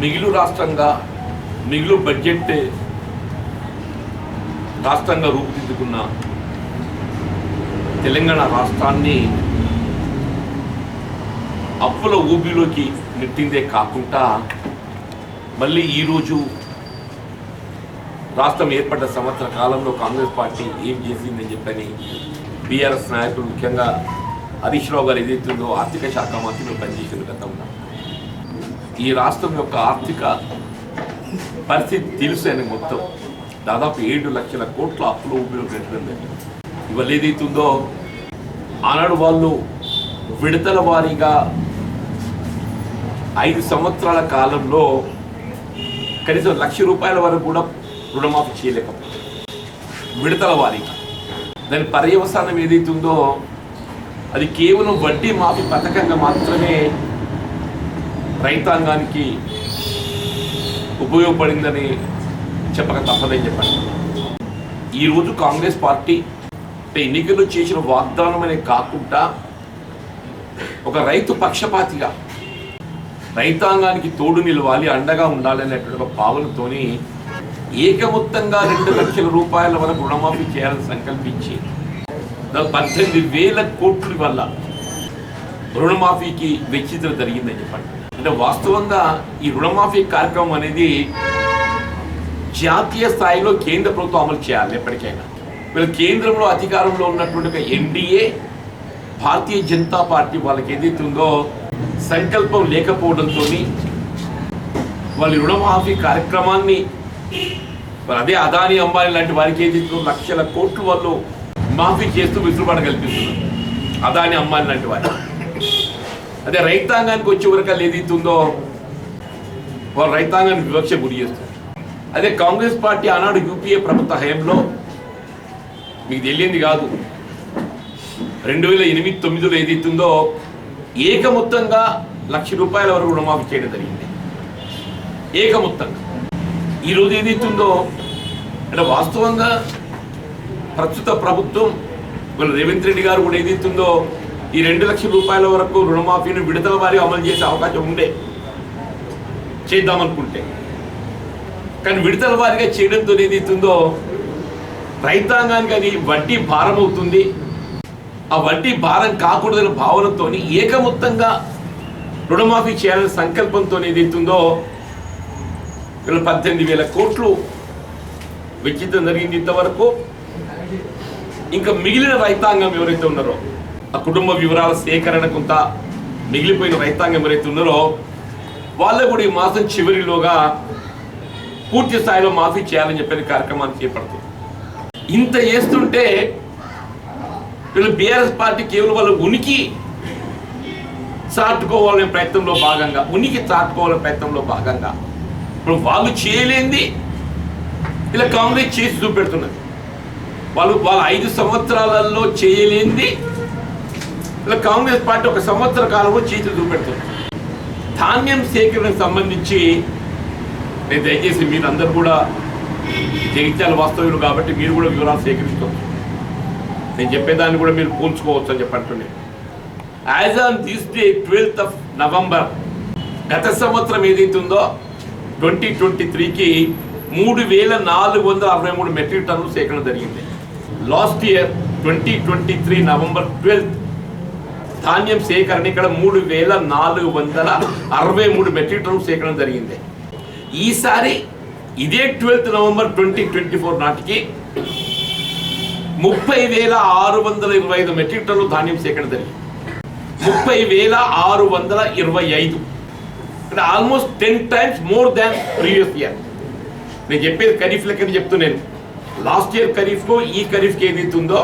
మిగులు రాష్ట్రంగా మిగులు బడ్జెట్ రాష్ట్రంగా రూపుదిద్దుకున్న తెలంగాణ రాష్ట్రాన్ని అప్పుల ఊబిలోకి నెట్టిందే కాకుండా మళ్ళీ ఈరోజు రాష్ట్రం ఏర్పడ్డ సంవత్సర కాలంలో కాంగ్రెస్ పార్టీ ఏం చేసిందని చెప్పని బీఆర్ఎస్ నాయకులు ముఖ్యంగా హరీష్ రావు గారు ఏదైతుందో ఆర్థిక శాఖ మంత్రిగా పనిచేసిన గతంలో. ఈ రాష్ట్రం యొక్క ఆర్థిక పరిస్థితి తెలుసు అని మొత్తం. దాదాపు ఏడు లక్షల కోట్ల అప్పులు ఉపయోగించడం ఇవాళ ఏదైతుందో ఆనాడు వాళ్ళు విడతల వారీగా ఐదు సంవత్సరాల కాలంలో కనీసం లక్ష రూపాయల వరకు కూడా రుణమాఫీ చేయలేకపోతే విడతల వారీగా దాని పర్యవసానం ఏదైతుందో అది కేవలం వడ్డీ మాఫీ పథకంగా మాత్రమే రైతాంగానికి ఉపయోగపడిందని చెప్పక తప్పదని చెప్పండి. ఈరోజు కాంగ్రెస్ పార్టీ ఎన్నికల్లో చేసిన వాగ్దానం అనే కాకుండా ఒక రైతు పక్షపాతిగా రైతాంగానికి తోడు నిలవాలి అండగా ఉండాలి అనేటువంటి ఒక భావనతోని ఏకమొత్తంగా రెండు లక్షల రూపాయల వరకు రుణమాఫీ చేయాలని సంకల్పించి పద్దెనిమిది వేల కోట్ల వల్ల రుణమాఫీకి వెచ్చించడం జరిగిందని చెప్పండి. అంటే వాస్తవంగా ఈ రుణమాఫీ కార్యక్రమం అనేది జాతీయ స్థాయిలో కేంద్ర ప్రభుత్వం అమలు చేయాలి ఎప్పటికైనా. వీళ్ళు కేంద్రంలో అధికారంలో ఉన్నటువంటి ఒక ఎన్డీఏ భారతీయ జనతా పార్టీ వాళ్ళకి ఏదైతే ఉందో సంకల్పం లేకపోవడంతో వాళ్ళ రుణమాఫీ కార్యక్రమాన్ని మరి అదే అదాని అంబానీ లాంటి వారికి ఏది ఉందో లక్షల కోట్లు వాళ్ళు మాఫీ చేస్తూ విసులుబాటు కల్పిస్తున్నారు. అదాని అంబానీ లాంటి వారికి అదే రైతాంగానికి వచ్చే వరకు అది ఉందో వాళ్ళు రైతాంగానికి వివక్ష గురి చేస్తారు. అదే కాంగ్రెస్ పార్టీ ఆనాడు యూపీఏ ప్రభుత్వ హయంలో మీకు తెలియంది కాదు. రెండు వేల ఎనిమిది తొమ్మిదిలో ఏదైతుందో ఏకమొత్తంగా లక్ష రూపాయల వరకు రుణమాఫీ చేయడం జరిగింది. ఏకమొత్తంగా. ఈరోజు ఏదైతుందో అంటే వాస్తవంగా ప్రస్తుత ప్రభుత్వం మన రేవంత్ రెడ్డి గారు కూడా ఏదైతుందో ఈ రెండు లక్షల రూపాయల వరకు రుణమాఫీని విడతల వారి అమలు చేసే అవకాశం ఉండే. చేద్దామనుకుంటే. కానీ విడతల వారిగా చేయడంతో ఏదైతుందో రైతాంగానికి అది వడ్డీ భారం అవుతుంది. ఆ వడ్డీ భారం కాకూడదనే భావనతో ఏకమొత్తంగా రుణమాఫీ చేయాలనే సంకల్పంతో ఏదైతుందో వీళ్ళు పద్దెనిమిది వేల కోట్లు వెచ్చించడం జరిగింది ఇంతవరకు. ఇంకా మిగిలిన రైతాంగం ఎవరైతే ఉన్నారో ఆ కుటుంబ వివరాల సేకరణ కొంత మిగిలిపోయిన రైతాంగం ఎవరైతే ఉన్నారో వాళ్ళ కూడా ఈ మాసం చివరిలోగా పూర్తి స్థాయిలో మాఫీ చేయాలని చెప్పిన కార్యక్రమాన్ని చేపడుతుంది ఇంత చేస్తుంటే వీళ్ళు బీఆర్ఎస్ పార్టీ కేవలం వాళ్ళ ఉనికి చాటుకోవాలనే ప్రయత్నంలో భాగంగా ఉనికి చాటుకోవాలనే ప్రయత్నంలో భాగంగా ఇప్పుడు వాళ్ళు చేయలేంది. ఇలా కాంగ్రెస్ చేసి చూపెడుతున్నది వాళ్ళు వాళ్ళ ఐదు సంవత్సరాలలో చేయలేంది. ఇలా కాంగ్రెస్ పార్టీ ఒక సంవత్సర కాలంలో చేతులు చూపెడుతుంది ధాన్యం సేకరణకు సంబంధించి నేను దయచేసి మీరు అందరు కూడా జగిత్యాల వాస్తవ్యులు కాబట్టి మీరు కూడా వివరాలు సేకరించుకోవచ్చు నేను చెప్పేదాన్ని కూడా మీరు పోల్చుకోవచ్చు అని చెప్పంటున్నాను as on this day twelfth of November గత సంవత్సరం ఏదైతే ఉందో ట్వంటీ ట్వంటీ త్రీకి మూడు వేల నాలుగు వందల అరవై మూడు మెట్రిక్ టన్నులు సేకరణ జరిగింది. Last year twenty twenty three November twelfth ధాన్యం సేకరణ ఇక్కడ మూడు వేల నాలుగు వందల అరవై మూడు మెట్రిక్ టన్నులు సేకరణ జరిగింది. ఈసారి ఇదే twelfth November twenty twenty four నాటికి ముప్పై వేల ఆరు వందల ఇరవై ఐదు మెట్రిక్ టన్నులు ధాన్యం సేకరణ జరిగింది. ముప్పై వేల ఆరు వందల ఇరవై ఐదు అంటే almost ten times more than previous year నేను చెప్పేది ఖరీఫ్ లెక్కని చెప్తున్నాను లాస్ట్ ఇయర్ ఖరీఫ్లో ఈ ఖరీఫ్కి ఏదైతే ఉందో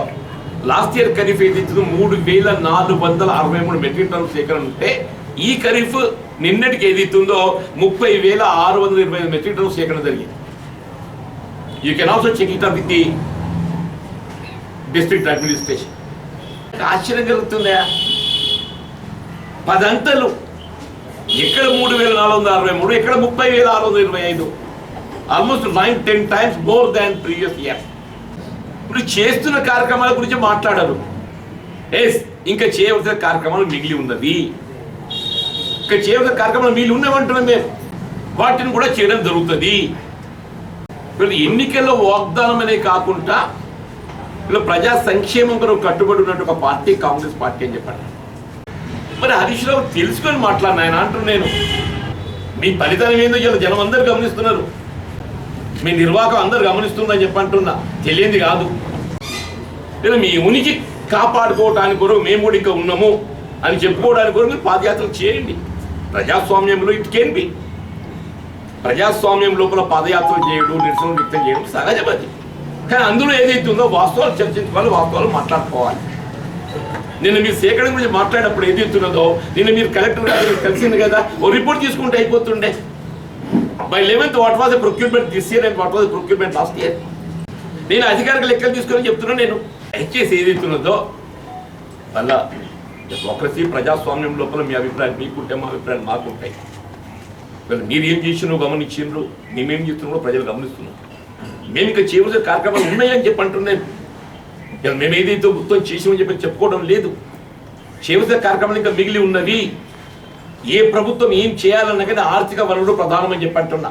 లాస్ట్ ఇయర్ ఖరీఫ్ ఏదైతే మూడు వేల నాలుగు వందల అరవై మూడు మెట్రిక్ టన్నుల సేకరణ ఉంటే ఈ ఖరీఫ్ నిన్నటికి ఏదైతే ఉందో ముప్పై వేల ఆరు వందల ఇరవై ఐదు మెట్రిక్ టన్నుల సేకరణ జరిగింది. You can also check it up with the district administration ఆశ్చర్యం కలుగుతుందా పదంతలు ఇక్కడ మూడు వేల నాలుగు వందల అరవై మూడు ఎక్కడ ముప్పై వేల ఆరు వందల ఇరవై ఐదు. Almost nine ten times more than previous year ఇప్పుడు చేస్తున్న కార్యక్రమాల గురించి మాట్లాడరు. ఎస్ ఇంకా చేయవలసిన కార్యక్రమాలు మిగిలి ఉన్నది ఇంకా చేయవలసిన కార్యక్రమాలు మిగిలి ఉన్నామంటున్నాం మేము. వాటిని కూడా చేయడం జరుగుతుంది. ఇప్పుడు ఎన్నికల్లో వాగ్దానం అనే కాకుండా ఇలా ప్రజా సంక్షేమం కొరకు కట్టుబడి ఉన్నట్టు ఒక పార్టీ కాంగ్రెస్ పార్టీ అని చెప్పండి. మరి హరీష్ రావు తెలుసుకొని మాట్లాడిన ఆయన అంటున్నాను నేను. మీ ఫలితం ఏందో ఇలా జనం అందరు గమనిస్తున్నారు. మీ నిర్వాహకం అందరు గమనిస్తుందని చెప్పంటున్నా తెలియంది కాదు. లేదా మీ ఉనికి కాపాడుకోవటానికి కూడా మేము కూడా ఇంకా ఉన్నాము అని చెప్పుకోవడానికి కూడా మీరు పాదయాత్రలు చేయండి. ప్రజాస్వామ్యంలో ఇట్ కెన్ బి ప్రజాస్వామ్యం లోపల పాదయాత్రలు చేయడం నిరసన వ్యక్తం చేయడం సహజమది. కానీ అందులో ఏదైతే ఉందో వాస్తవాలు చర్చించుకోవాలి వాస్తవాలు మాట్లాడుకోవాలి. నిన్న మీరు సేకరణ గురించి మాట్లాడేటప్పుడు ఏది ఇస్తున్నదో నిన్న మీరు కలెక్టర్ గారు కలిసింది కదా ఓ రిపోర్ట్ తీసుకుంటే అయిపోతుండే. By eleventh what was the procurement this year and what was procurement last year నేను అధికారిక లెక్కలు తీసుకొని చెప్తున్నాను నేను. హెచ్ఎస్ ఏది ఇస్తున్నదో మళ్ళా డెమోక్రసీ ప్రజాస్వామ్యం లోపల మీ అభిప్రాయం మీకుంటే మా అభిప్రాయం మాకుంటాయి వీళ్ళు మీరు ఏం చేసినో గమనించిండ్రు మేమేం చేస్తున్నారో ప్రజలు గమనిస్తున్నాం మేము ఇంకా చేయవలసిన కార్యక్రమాలు ఉన్నాయని చెప్పి అంటున్నాను ఇలా మేము ఏదైతే మొత్తం చేసామని చెప్పి చెప్పుకోవడం లేదు. చేసిన కార్యక్రమాలు ఇంకా మిగిలి ఉన్నవి. ఏ ప్రభుత్వం ఏం చేయాలన్నా కానీ ఆర్థిక వనరుడు ప్రధానమని చెప్పి అంటున్నా.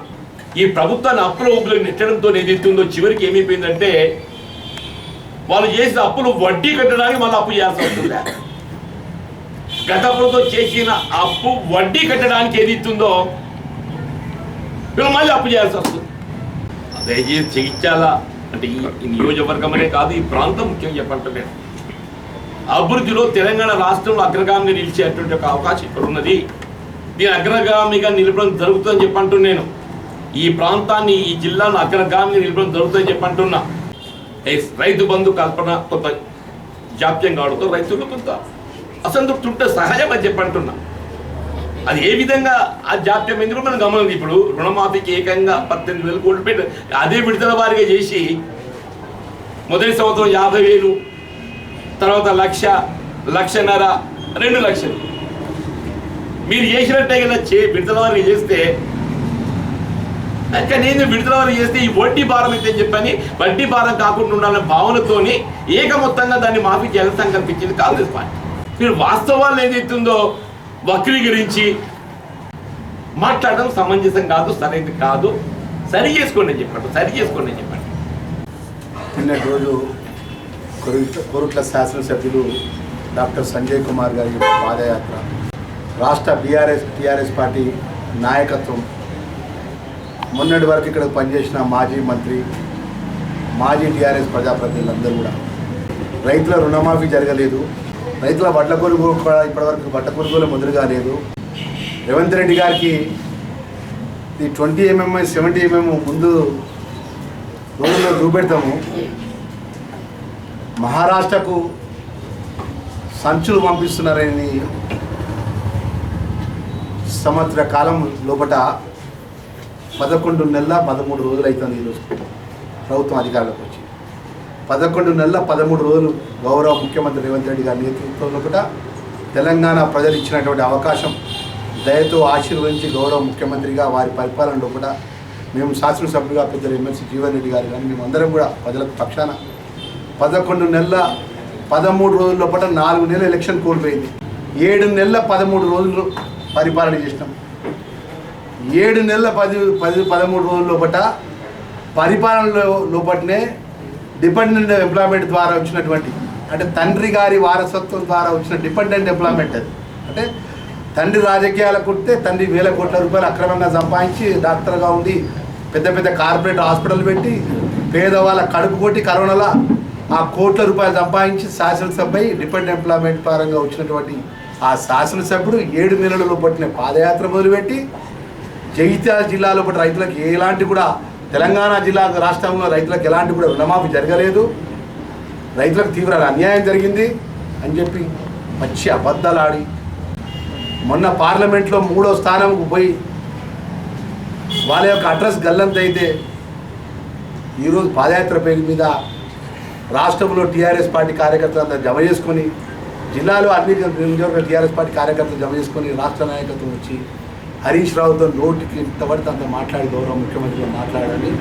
ఈ ప్రభుత్వాన్ని అప్పుల ఊపులు నెట్టడంతో ఏదైతుందో చివరికి ఏమైపోయిందంటే వాళ్ళు చేసిన అప్పులు వడ్డీ కట్టడానికి మళ్ళీ అప్పు చేయాల్సి వస్తుంది? గత ప్రభుత్వం చేసిన అప్పు వడ్డీ కట్టడానికి ఏది ఇస్తుందో వీళ్ళు మళ్ళీ అప్పు చేయాల్సి వస్తుంది. దయచేసి చేయించాలా అంటే ఈ నియోజకవర్గమనే కాదు ఈ ప్రాంతం ముఖ్యంగా చెప్పంటే అభివృద్ధిలో తెలంగాణ రాష్ట్రంలో అగ్రగామిగా నిలిచేటువంటి ఒక అవకాశం ఇక్కడ ఉన్నది దీని అగ్రగామిగా నిలపడం జరుగుతుందని నేను. ఈ ప్రాంతాన్ని ఈ జిల్లాను అగ్రగామిగా నిలపడం జరుగుతుందని చెప్పంటున్నా. ఎస్, రైతు బంధు కల్పన కొంత జాప్యం కావడంతో రైతులు కొంత అసంతృప్తి ఉంటే సహజం అని చెప్పంటున్నా. అది ఏ విధంగా ఆ జాప్యం ఎందుకు మనం గమనం ఇప్పుడు రుణమాఫీకి ఏకంగా పద్దెనిమిది వేలు కోట్లు పెట్టి అదే విడుదల వారిగా చేసి మొదటి సంవత్సరం యాభై వేలు తర్వాత లక్ష లక్షన్నర రెండు లక్షలు. మీరు చేసినట్టే కదా చే విడుదల వారికి చేస్తే. కానీ నేను విడుదల వారికి చేస్తే ఈ వడ్డీ భారం అయితే అని చెప్పని వడ్డీ భారం కాకుండా ఉండాలనే భావనతోని ఏక మొత్తంగా దాన్ని మాఫీ చేయాలని సంకల్పించింది కాంగ్రెస్ పార్టీ. మీరు వాస్తవాలు ఏదైతుందో వక్రీకరించి మాట్లాడడం సమంజసం కాదు సరైనది కాదు. సరి చేసుకోండి అని చెప్పండి సరి చేసుకోండి అని చెప్పండి. నిన్నటి రోజు కొరుట్ల శాసనసభ్యులు డాక్టర్ సంజయ్ కుమార్ గారి పాదయాత్ర రాష్ట్ర బీఆర్ఎస్ టీఆర్ఎస్ పార్టీ నాయకత్వం. మొన్నటి వరకు ఇక్కడ పనిచేసిన మాజీ మంత్రి మాజీ టీఆర్ఎస్ ప్రజాప్రతినిధులందరూ కూడా. రైతుల రుణమాఫీ జరగలేదు. రైతుల వడ్ల కొనుగోలు కూడా ఇప్పటివరకు వడ్ల కొనుగోలు మొదలు కాలేదు. రేవంత్ రెడ్డి గారికి ఈ ట్వంటీ ఎంఎం సెవెంటీ ఎంఎం ముందు రోజుల్లో చూపెడతాము. మహారాష్ట్రకు సంచులు పంపిస్తున్నారని సంవత్సర కాలం లోపట పదకొండు నెలల పదమూడు రోజులు అవుతుంది ఈరోజు. ప్రభుత్వం అధికారంలోకి వచ్చి పదకొండు నెలల పదమూడు రోజులు గౌరవ ముఖ్యమంత్రి రేవంత్ రెడ్డి గారి నేతృత్వంలో కూడా తెలంగాణ ప్రజలు ఇచ్చినటువంటి అవకాశం దయతో ఆశీర్వదించి గౌరవ ముఖ్యమంత్రిగా వారి పరిపాలనలో కూడా మేము శాసనసభ్యులుగా పెద్దలు ఎమ్మెల్సీ జీవన్ రెడ్డి గారు కానీ మేమందరం కూడా ప్రజలకు పక్షాన పదకొండు నెలల పదమూడు రోజుల లోపల నాలుగు నెలల ఎలక్షన్ కోల్పోయింది. ఏడు నెలల పదమూడు రోజులు పరిపాలన చేసినాం. ఏడు నెలల పది పది పదమూడు రోజుల లోపట పరిపాలనలో లోపటనే డిపెండెంట్ ఎంప్లాయ్మెంట్ ద్వారా వచ్చినటువంటి అంటే తండ్రి గారి వారసత్వం ద్వారా వచ్చిన డిపెండెంట్ ఎంప్లాయ్మెంట్ అది. అంటే తండ్రి రాజకీయాలకు ఉంటే తండ్రి వేల కోట్ల రూపాయలు అక్రమంగా సంపాదించి డాక్టర్గా ఉండి పెద్ద పెద్ద కార్పొరేట్ హాస్పిటల్ పెట్టి పేదవాళ్ళ కడుపు కొట్టి కరోనాలో ఆ కోట్ల రూపాయలు సంపాదించి శాసనసభ డిపెండ్ ఎంప్లాయ్మెంట్ పరంగా వచ్చినటువంటి ఆ శాసనసభ్యుడు ఏడు నెలలలో పట్టిన పాదయాత్ర మొదలుపెట్టి జగిత్యాల జిల్లాలో పట్టిన రైతులకు ఎలాంటి కూడా తెలంగాణ జిల్లా రాష్ట్రంలో రైతులకు ఎలాంటి కూడా రుణమాఫీ జరగలేదు. రైతులకు తీవ్ర అన్యాయం జరిగింది అని చెప్పి మంచి అబద్ధాలు ఆడి మొన్న పార్లమెంట్లో మూడో స్థానంకు పోయి వాళ్ళ యొక్క అడ్రస్ గల్లంత అయితే ఈరోజు పాదయాత్ర పేరు మీద రాష్ట్రంలో టీఆర్ఎస్ పార్టీ కార్యకర్తలంతా జమ చేసుకొని జిల్లాలో అన్ని నియోజకవర్గ టీఆర్ఎస్ పార్టీ కార్యకర్తలు జమ చేసుకొని రాష్ట్ర నాయకత్వం వచ్చి హరీష్ రావుతో నోటికి ఇంతవరకు అంత మాట్లాడి గౌరవ ముఖ్యమంత్రితో మాట్లాడాలని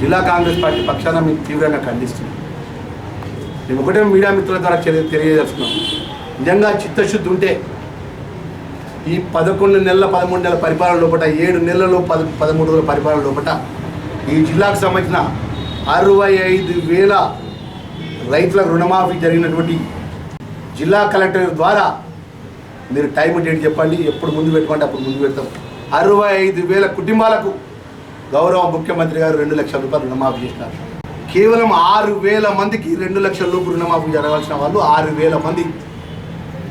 జిల్లా కాంగ్రెస్ పార్టీ పక్షాన మేము తీవ్రంగా ఖండిస్తుంది మేము ఒకటే మీడియా మిత్రుల ద్వారా తెలియ- తెలియజేస్తున్నాం. నిజంగా చిత్తశుద్ధి ఉంటే ఈ పదకొండు నెలల పదమూడు నెలల పరిపాలన లోపల ఏడు నెలలు పద పదమూడు రోజుల పరిపాలన లోపల ఈ జిల్లాకు సంబంధించిన అరవై ఐదు వేల రైతుల రుణమాఫీ జరిగినటువంటి జిల్లా కలెక్టర్ ద్వారా మీరు టైం డేట్ చెప్పండి? ఎప్పుడు ముందు పెట్టుకోండి అప్పుడు ముందు పెడతాం. అరవై ఐదు వేల కుటుంబాలకు గౌరవ ముఖ్యమంత్రి గారు రెండు లక్షల రూపాయలు రుణమాఫీ చేసినారు. కేవలం ఆరు వేల మందికి రెండు లక్షల లోపు రుణమాఫీ జరగాల్సిన వాళ్ళు ఆరు వేల మంది.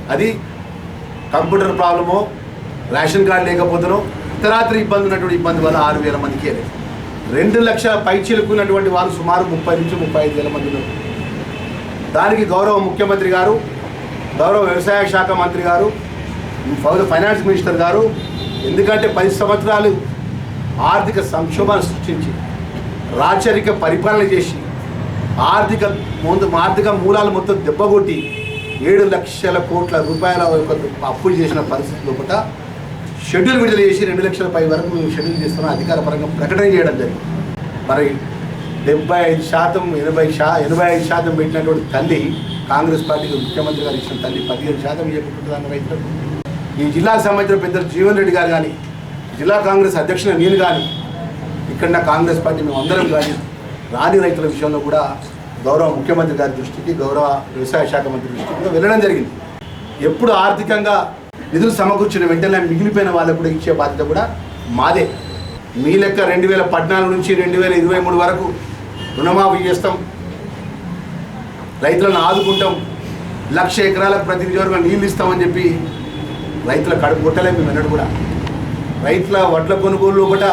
అది కంప్యూటర్ ప్రాబ్లమో రేషన్ కార్డు లేకపోతేనో ఇతరాత్రి ఇబ్బంది ఉన్నటువంటి ఇబ్బంది వల్ల ఆరు వేల మందికి లేదు. రెండు లక్షల పైచీలుకున్నటువంటి వాళ్ళు సుమారు ముప్పై నుంచి ముప్పై ఐదు వేల మంది ఉన్నారు. దానికి గౌరవ ముఖ్యమంత్రి గారు గౌరవ వ్యవసాయ శాఖ మంత్రి గారు ఫౌ- ఫైనాన్స్ మినిస్టర్ గారు ఎందుకంటే పది సంవత్సరాలు ఆర్థిక సంక్షోభాన్ని సృష్టించి రాచరిక పరిపాలన చేసి ఆర్థిక ముందు ఆర్థిక మూలాలు మొత్తం దెబ్బగొట్టి ఏడు లక్షల కోట్ల రూపాయల యొక్క అప్పులు చేసిన పరిస్థితి లోపల షెడ్యూల్ విడుదల చేసి రెండు లక్షల పై వరకు మేము షెడ్యూల్ అధికార అధికారపరంగా ప్రకటన చేయడం జరిగింది. మరి డెబ్బై ఐదు శాతం ఎనభై శా ఎనభై ఐదు శాతం పెట్టినటువంటి తల్లి కాంగ్రెస్ పార్టీకి ముఖ్యమంత్రి గారు ఇచ్చిన తల్లి పదిహేను శాతం ఇవ్వకుంటుందని రైతులకు? ఈ జిల్లాకు సంబంధించిన పెద్దలు జీవన్ రెడ్డి గారు కానీ జిల్లా కాంగ్రెస్ అధ్యక్షుడు నేను కానీ ఇక్కడ కాంగ్రెస్ పార్టీ మేము అందరం కానీ రాని రైతుల విషయంలో కూడా గౌరవ ముఖ్యమంత్రి గారి దృష్టికి గౌరవ వ్యవసాయ శాఖ మంత్రి దృష్టికి వెళ్ళడం జరిగింది. ఎప్పుడు ఆర్థికంగా నిధులు సమకూర్చిన వెంటనే మిగిలిపోయిన వాళ్ళకు కూడా ఇచ్చే బాధ్యత కూడా మాదే. మీ లెక్క రెండు వేల పద్నాలుగు నుంచి రెండు వేల ఇరవై మూడు వరకు రుణమాఫీ చేస్తాం. రైతులను ఆదుకుంటాం. లక్ష ఎకరాలకు ప్రతి నియోజకవర్గం నీళ్ళు ఇస్తామని చెప్పి రైతుల కడుపు కొట్టలేము మేము కూడా. రైతుల వడ్ల కొనుగోలు ఒకట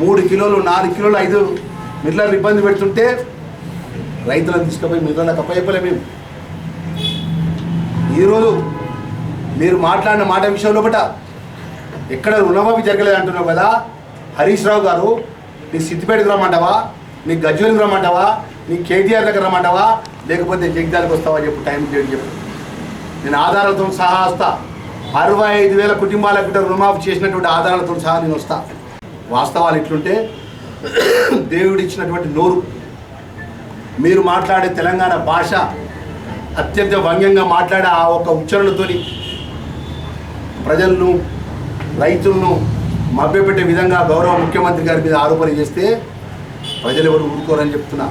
మూడు కిలోలు నాలుగు కిలోలు ఐదు మిల్లర్లు ఇబ్బంది పెడుతుంటే రైతులను తీసుకుపోయి మిల్లర్లకు అప్పచెప్పలే మేము. ఈరోజు మీరు మాట్లాడిన మాట విషయంలో ఒకట ఎక్కడ రుణమాఫీ జరగలేదు అంటున్నావు కదా? హరీష్ రావు గారు నీ సిద్దిపేటకు రమ్మంటావా నీ గజ్వేల్కి రమ్మంటావా నీ కేటీఆర్ దగ్గర రమ్మంటావా లేకపోతే జగిత్యాలకు వస్తావా చెప్పు టైం డేట్ చెప్పు. నేను ఆధారాలతో సహా వస్తా. అరవై ఐదు వేల కుటుంబాలకు రుణమాఫీ చేసినటువంటి ఆధారాలతో సహా నేను వస్తా. వాస్తవాలు ఇట్లుంటే దేవుడు ఇచ్చినటువంటి నోరు. మీరు మాట్లాడే తెలంగాణ భాష అత్యంత వ్యంగ్యంగా మాట్లాడే ఆ ఒక్క ఉచ్చారణతోని ప్రజలను రైతులను మభ్యపెట్టే విధంగా గౌరవ ముఖ్యమంత్రి గారి మీద ఆరోపణ చేస్తే ప్రజలు ఎవరు ఊరుకోరని చెప్తున్నా.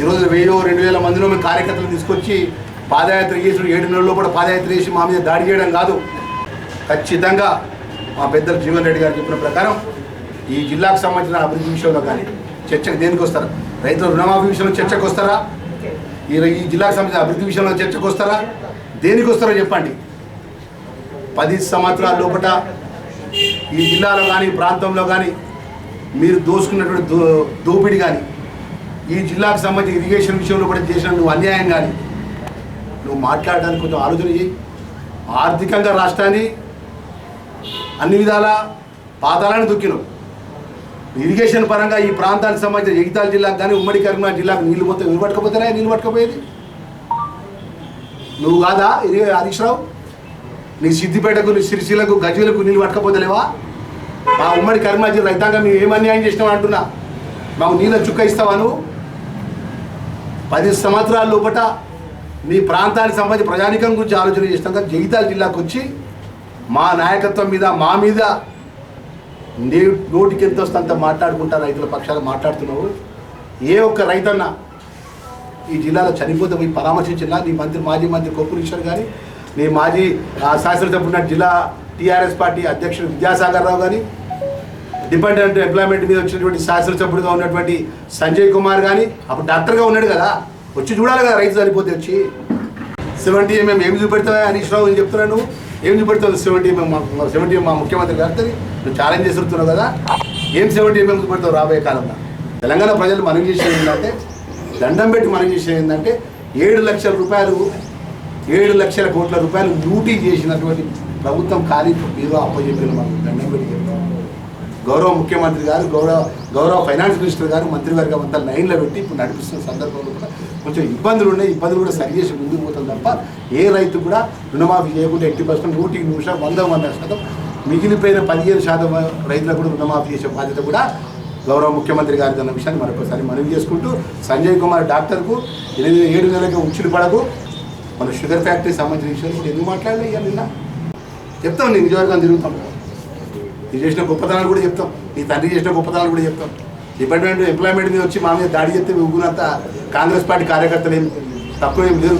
ఈరోజు వెయ్యో రెండు వేల మందిలో మేము కార్యకర్తలు తీసుకొచ్చి పాదయాత్ర చేసి ఏడు నెలల్లో కూడా పాదయాత్ర చేసి మా మీద దాడి చేయడం కాదు. ఖచ్చితంగా మా పెద్దలు జీవన్ రెడ్డి గారు చెప్పిన ప్రకారం ఈ జిల్లాకు సంబంధించిన అభివృద్ధి విషయంలో కానీ చర్చకు దేనికి వస్తారా? రైతుల రుణమాఫీ విషయంలో చర్చకు వస్తారా? ఈ ఈ జిల్లాకు సంబంధించిన అభివృద్ధి విషయంలో చర్చకు వస్తారా? దేనికి వస్తారో చెప్పండి. పది సంవత్సరాల లోపల ఈ జిల్లాలో కానీ ప్రాంతంలో కానీ మీరు దోసుకున్నటువంటి దో దోపిడి కానీ ఈ జిల్లాకు సంబంధించి ఇరిగేషన్ విషయంలో కూడా చేసిన నువ్వు అన్యాయం కానీ నువ్వు మాట్లాడడానికి కొంచెం ఆలోచన చేయి ఆర్థికంగా రాష్ట్రాన్ని అన్ని విధాల పాతాలను దుక్కినాం. ఇరిగేషన్ పరంగా ఈ ప్రాంతానికి సంబంధించిన జగితాల జిల్లాకు కానీ ఉమ్మడి కరీంనగర్ జిల్లాకు నీళ్ళు మొత్తం నీళ్ళు పట్టుకపోతేనే నీళ్ళు పట్టుకపోయేది? నువ్వు కాదా ఇది హరీష్ రావు? నీ సిద్దిపేటకు నీ సిరిసిలకు గజులకు నీళ్ళు పట్టకపోతలేవా? మా ఉమ్మడి కరీంనగర్ జిల్లా రైతాంగం మేము ఏం అన్యాయం చేసినావు అంటున్నా? మాకు నీళ్ళ చుక్క ఇస్తావా నువ్వు? పది సంవత్సరాల లోపట మీ ప్రాంతానికి సంబంధించి ప్రజానికం గురించి ఆలోచన చేస్తాం కానీ జగితాల జిల్లాకు వచ్చి మా నాయకత్వం మీద మా మీద నీ నోటికి ఎంత వస్తే అంత మాట్లాడుకుంటా రైతుల పక్షాలు మాట్లాడుతున్నావు? ఏ ఒక్క రైతన్న ఈ జిల్లాలో చనిపోతే పోయి పరామర్శించినా? నీ మంత్రి మాజీ మంత్రి కొప్పులు ఇచ్చారు కానీ నీ మాజీ ఆ, జిల్లా టీఆర్ఎస్ పార్టీ అధ్యక్షుడు విద్యాసాగర్ రావు కానీ డిపెండెంట్ ఎంప్లాయ్మెంట్ మీద వచ్చినటువంటి శాసనసభ్యుడిగా ఉన్నటువంటి సంజయ్ కుమార్ కానీ అప్పుడు డాక్టర్గా ఉన్నాడు కదా. వచ్చి చూడాలి కదా రైతు చనిపోతే వచ్చి. సెవెంటీ ఎంఎం ఏం చూపెడతావా? హరీష్ రావు అని చెప్తున్నాను ఏం చూపెడతావు సెవెంటీ ఎంఎం సెవెంటీ మా ముఖ్యమంత్రి గారితో నువ్వు ఛాలెంజ్ చేస్తున్నావు కదా. ఏం సెవెంటీ ఎంఎం చూపెడతావు రాబోయే కాలంలో? తెలంగాణ ప్రజలు మనం చేసేది ఏంటంటే దండం పెట్టి మనం చేసేది ఏంటంటే ఏడు లక్షల రూపాయలు ఏడు లక్షల కోట్ల రూపాయలు లూటీ చేసినటువంటి ప్రభుత్వం ఖాళీ మీరు అప్పచెప్పిన మనం దండం పెట్టి చెప్తాం. గౌరవ ముఖ్యమంత్రి గారు గౌరవ గౌరవ ఫైనాన్స్ మినిస్టర్ గారు మంత్రివర్గం అంతా లైన్లో పెట్టి ఇప్పుడు నడిపిస్తున్న సందర్భంలో కూడా కొంచెం ఇబ్బందులు ఉన్నాయి ఇబ్బందులు కూడా సరి చేసి ముందుకు పోతాం తప్ప ఏ రైతు కూడా రుణమాఫీ చేయకుండా ఎట్టి పర్సెంట్ నూటికి నిమిషం వంద వంద శాతం మిగిలిపోయిన పదిహేను శాతం రైతులకు కూడా రుణమాఫీ చేసే బాధ్యత కూడా గౌరవ ముఖ్యమంత్రి గారి అన్న విషయాన్ని మరొకసారి మనవి చేసుకుంటూ సంజయ్ కుమార్ డాక్టర్కు ఎనిమిది ఏడు నెలలకి ఉచ్చులు పడకు. మన షుగర్ ఫ్యాక్టరీ సంబంధించిన విషయాలు కూడా ఎందుకు మాట్లాడలే ఇక నిన్న? చెప్తాం నేను నిజవర్గం తిరుగుతాం. నీ చేసిన గొప్పతనాలు కూడా చెప్తాం. నీ తండ్రి చేసిన గొప్పతనాలు కూడా చెప్తాం. డిపార్ట్మెంట్ ఎంప్లాయ్మెంట్ మీద వచ్చి మా మీద దాడి చేస్తే ఊగునంత కాంగ్రెస్ పార్టీ కార్యకర్తలు ఏం తక్కువ ఏం లేదు